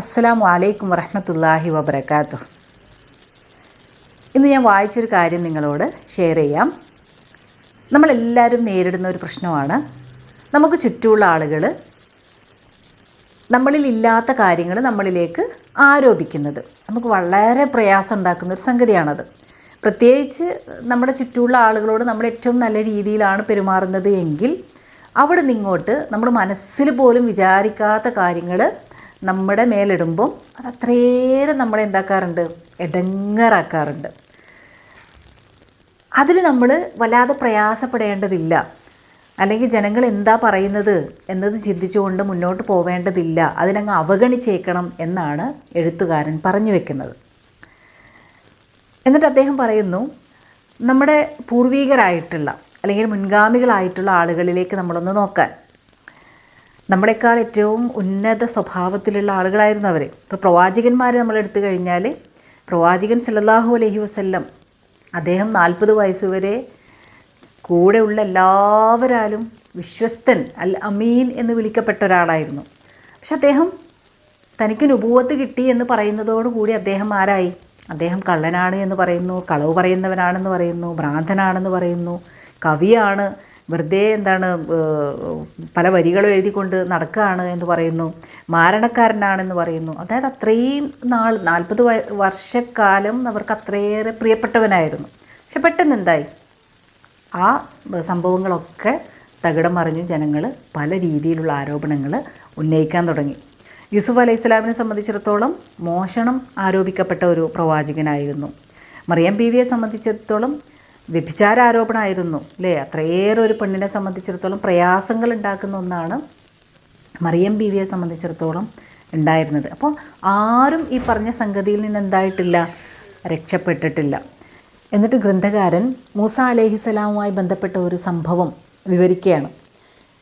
അസ്സലാമു അലൈക്കും വറഹമത്തല്ലാഹി വബർക്കാത്തു ഇന്ന് ഞാൻ വായിച്ചൊരു കാര്യം നിങ്ങളോട് ഷെയർ ചെയ്യാം. നമ്മളെല്ലാവരും നേരിടുന്ന ഒരു പ്രശ്നമാണ്. നമുക്ക് ചുറ്റുമുള്ള ആളുകൾ നമ്മളിൽ ഇല്ലാത്ത കാര്യങ്ങൾ നമ്മളിലേക്ക് ആരോപിക്കുന്നത്. നമുക്ക് വളരെ പ്രയാസം ഉണ്ടാക്കുന്ന ഒരു സംഗതിയാണത്. പ്രത്യേകിച്ച് നമ്മുടെ ചുറ്റുമുള്ള ആളുകളോട് നമ്മൾ ഏറ്റവും നല്ല രീതിയിലാണ് പെരുമാറുന്നത് എങ്കിൽ അവിടെ നിന്നിങ്ങോട്ട് നമ്മൾ മനസ്സിൽ പോലും വിചാരിക്കാത്ത കാര്യങ്ങൾ നമ്മുടെ മേലിടുമ്പം അത് അത്രയേറെ നമ്മളെ എന്താക്കാറുണ്ട്? ഇടങ്ങറാക്കാറുണ്ട് അതിൽ നമ്മൾ വല്ലാതെ പ്രയാസപ്പെടേണ്ടതില്ല. അല്ലെങ്കിൽ ജനങ്ങൾ എന്താ പറയുന്നത് എന്നത് ചിന്തിച്ചുകൊണ്ട് മുന്നോട്ട് പോവേണ്ടതില്ല. അതിനങ്ങ് അവഗണിച്ചേക്കണം എന്നാണ് എഴുത്തുകാരൻ പറഞ്ഞു വെക്കുന്നത്. എന്നിട്ട് അദ്ദേഹം പറയുന്നു നമ്മുടെ പൂർവീകരായിട്ടുള്ള അല്ലെങ്കിൽ മുൻഗാമികളായിട്ടുള്ള ആളുകളിലേക്ക് നമ്മളൊന്ന് നോക്കാൻ. നമ്മളെക്കാൾ ഏറ്റവും ഉന്നത സ്വഭാവത്തിലുള്ള ആളുകളായിരുന്നു അവർ ഇപ്പോൾ പ്രവാചകന്മാരെ നമ്മൾ എടുത്തു കഴിഞ്ഞാൽ പ്രവാചകൻ സല്ലല്ലാഹു അലഹി വസ്ല്ലം അദ്ദേഹം നാൽപ്പത് വയസ്സുവരെ കൂടെയുള്ള എല്ലാവരാലും വിശ്വസ്തൻ അൽ അമീൻ എന്ന് വിളിക്കപ്പെട്ട ഒരാളായിരുന്നു. പക്ഷെ അദ്ദേഹം തനിക്ക് നുപൂവത്ത് കിട്ടി എന്ന് പറയുന്നതോടുകൂടി അദ്ദേഹം ആരായി? അദ്ദേഹം കള്ളനാണ് എന്ന് പറയുന്നു കളവ് പറയുന്നവനാണെന്ന് പറയുന്നു ഭ്രാന്തനാണെന്ന് പറയുന്നു കവിയാണ് വെറുതെ എന്താണ് പല വരികളും എഴുതിക്കൊണ്ട് നടക്കുകയാണ് എന്ന് പറയുന്നു മാരണക്കാരനാണെന്ന് പറയുന്നു. അതായത് അത്രയും നാൾ നാൽപ്പത് വർഷക്കാലം അവർക്ക് അത്രയേറെ പ്രിയപ്പെട്ടവനായിരുന്നു. പക്ഷെ പെട്ടെന്ന് എന്തായി? ആ സംഭവങ്ങളൊക്കെ തകിടം മറിഞ്ഞു ജനങ്ങൾ പല രീതിയിലുള്ള ആരോപണങ്ങൾ ഉന്നയിക്കാൻ തുടങ്ങി. യൂസുഫ് അലൈഹി സ്വലാമിനെ സംബന്ധിച്ചിടത്തോളം മോഷണം ആരോപിക്കപ്പെട്ട ഒരു പ്രവാചകനായിരുന്നു. മറിയം ബീവിയെ സംബന്ധിച്ചിടത്തോളം വ്യഭിചാര ആരോപണമായിരുന്നു അല്ലേ? അത്രയേറെ ഒരു പെണ്ണിനെ സംബന്ധിച്ചിടത്തോളം പ്രയാസങ്ങൾ ഉണ്ടാക്കുന്ന ഒന്നാണ് മറിയം ബീവിയെ സംബന്ധിച്ചിടത്തോളം ഉണ്ടായിരുന്നത്. അപ്പോൾ ആരും ഈ പറഞ്ഞ സംഗതിയിൽ നിന്ന് എന്തായിട്ടില്ല രക്ഷപ്പെട്ടിട്ടില്ല. എന്നിട്ട് ഗ്രന്ഥകാരൻ മൂസ അലേഹിസലാമുമായി ബന്ധപ്പെട്ട ഒരു സംഭവം വിവരിക്കുകയാണ്.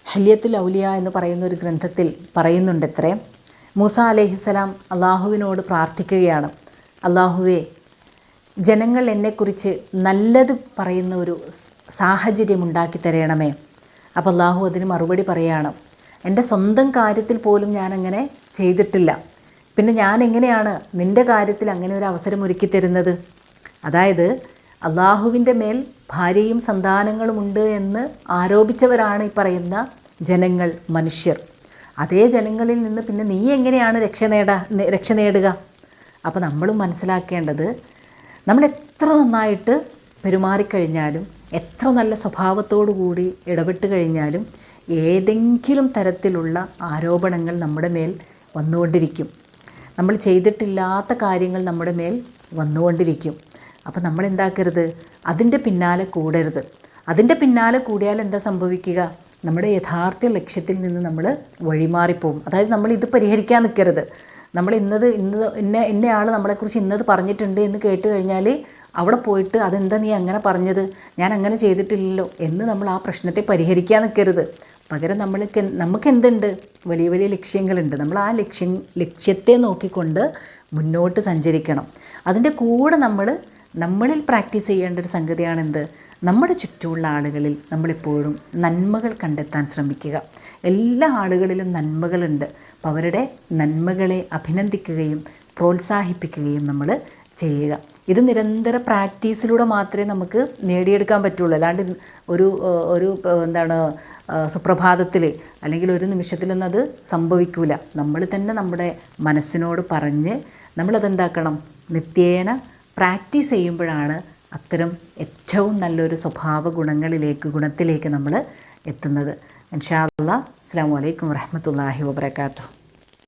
ഹല്യത്തിൽ ഔലിയ എന്ന് പറയുന്ന ഒരു ഗ്രന്ഥത്തിൽ പറയുന്നുണ്ട് എത്രേ മൂസ അലേഹിസലാം അള്ളാഹുവിനോട് പ്രാർത്ഥിക്കുകയാണ്. അള്ളാഹുവേ ജനങ്ങൾ എന്നെക്കുറിച്ച് നല്ലത് പറയുന്ന ഒരു സാഹചര്യം ഉണ്ടാക്കി തരണമേ. അപ്പോൾ അള്ളാഹു അതിന് മറുപടി പറയാണ്. എന്റെ സ്വന്തം കാര്യത്തിൽ പോലും ഞാൻ അങ്ങനെ ചെയ്തിട്ടില്ല. പിന്നെ ഞാൻ എങ്ങനെയാണ് നിന്റെ കാര്യത്തിൽ അങ്ങനെ ഒരു അവസരം ഒരുക്കി തരുന്നത്? അതായത് അള്ളാഹുവിന്റെ മേൽ ഭാര്യയും സന്താനങ്ങളുമുണ്ട് എന്ന് ആരോപിച്ചവരാണ് ഈ പറയുന്ന ജനങ്ങൾ മനുഷ്യർ. അതേ ജനങ്ങളിൽ നിന്ന് പിന്നെ നീ എങ്ങനെയാണ് രക്ഷ നേടാ രക്ഷ നേടുക? അപ്പോൾ നമ്മളും മനസ്സിലാക്കേണ്ടത് നമ്മൾ എത്ര നന്നായിട്ട് പെരുമാറിക്കഴിഞ്ഞാലും എത്ര നല്ല സ്വഭാവത്തോടു കൂടി ഇടപെട്ട് കഴിഞ്ഞാലും ഏതെങ്കിലും തരത്തിലുള്ള ആരോപണങ്ങൾ നമ്മുടെ മേൽ വന്നുകൊണ്ടിരിക്കും. നമ്മൾ ചെയ്തിട്ടില്ലാത്ത കാര്യങ്ങൾ നമ്മുടെ മേൽ വന്നുകൊണ്ടിരിക്കും. അപ്പോൾ നമ്മൾ എന്താക്കരുത് അതിന്റെ പിന്നാലെ കൂടരുത്. അതിന്റെ പിന്നാലെ കൂടിയാൽ എന്താ സംഭവിക്കുക? നമ്മുടെ യഥാർത്ഥ ലക്ഷ്യത്തിൽ നിന്ന് നമ്മൾ വഴിമാറിപ്പോവും. അതായത് നമ്മൾ ഇത് പരിഹരിക്കാൻ നിൽക്കരുത്. നമ്മൾ ഇന്നത് ഇന്നത് ഇന്ന ഇന്നയാൾ നമ്മളെക്കുറിച്ച് ഇന്നത് പറഞ്ഞിട്ടുണ്ട് എന്ന് കേട്ട് കഴിഞ്ഞാൽ അവിടെ പോയിട്ട് അതെന്താ നീ അങ്ങനെ പറഞ്ഞത്? ഞാൻ അങ്ങനെ ചെയ്തിട്ടില്ലല്ലോ എന്ന് നമ്മൾ ആ പ്രശ്നത്തെ പരിഹരിക്കാൻ നിൽക്കരുത് പകരം നമ്മൾക്ക് നമുക്ക് എന്തുണ്ട് വലിയ വലിയ ലക്ഷ്യങ്ങളുണ്ട്. നമ്മൾ ആ ലക്ഷ്യം ലക്ഷ്യത്തെ നോക്കിക്കൊണ്ട് മുന്നോട്ട് സഞ്ചരിക്കണം. അതിന്റെ കൂടെ നമ്മൾ നമ്മളിൽ പ്രാക്ടീസ് ചെയ്യേണ്ട ഒരു സംഗതിയാണെന്ത്? നമ്മുടെ ചുറ്റുമുള്ള ആളുകളിൽ നമ്മളെപ്പോഴും നന്മകൾ കണ്ടെത്താൻ ശ്രമിക്കുക. എല്ലാ ആളുകളിലും നന്മകളുണ്ട്. അപ്പോൾ അവരുടെ നന്മകളെ അഭിനന്ദിക്കുകയും പ്രോത്സാഹിപ്പിക്കുകയും നമ്മൾ ചെയ്യുക. ഇത് നിരന്തര പ്രാക്ടീസിലൂടെ മാത്രമേ നമുക്ക് നേടിയെടുക്കാൻ പറ്റുള്ളൂ. അല്ലാണ്ട് ഒരു ഒരു എന്താണ് സുപ്രഭാതത്തിൽ അല്ലെങ്കിൽ ഒരു നിമിഷത്തിലൊന്നും അത് സംഭവിക്കില്ല നമ്മൾ തന്നെ നമ്മുടെ മനസ്സിനോട് പറഞ്ഞ് നമ്മളതെന്താക്കണം? നിത്യേന പ്രാക്ടീസ് ചെയ്യുമ്പോഴാണ് അത്തരം ഏറ്റവും നല്ലൊരു സ്വഭാവ ഗുണങ്ങളിലേക്ക് ഗുണത്തിലേക്ക് നമ്മൾ എത്തുന്നത്. ഇൻഷാ അല്ലാ. അസ്സാം വലൈക്കും വരഹമത്തല്ലാഹി വാബർക്കാത്തു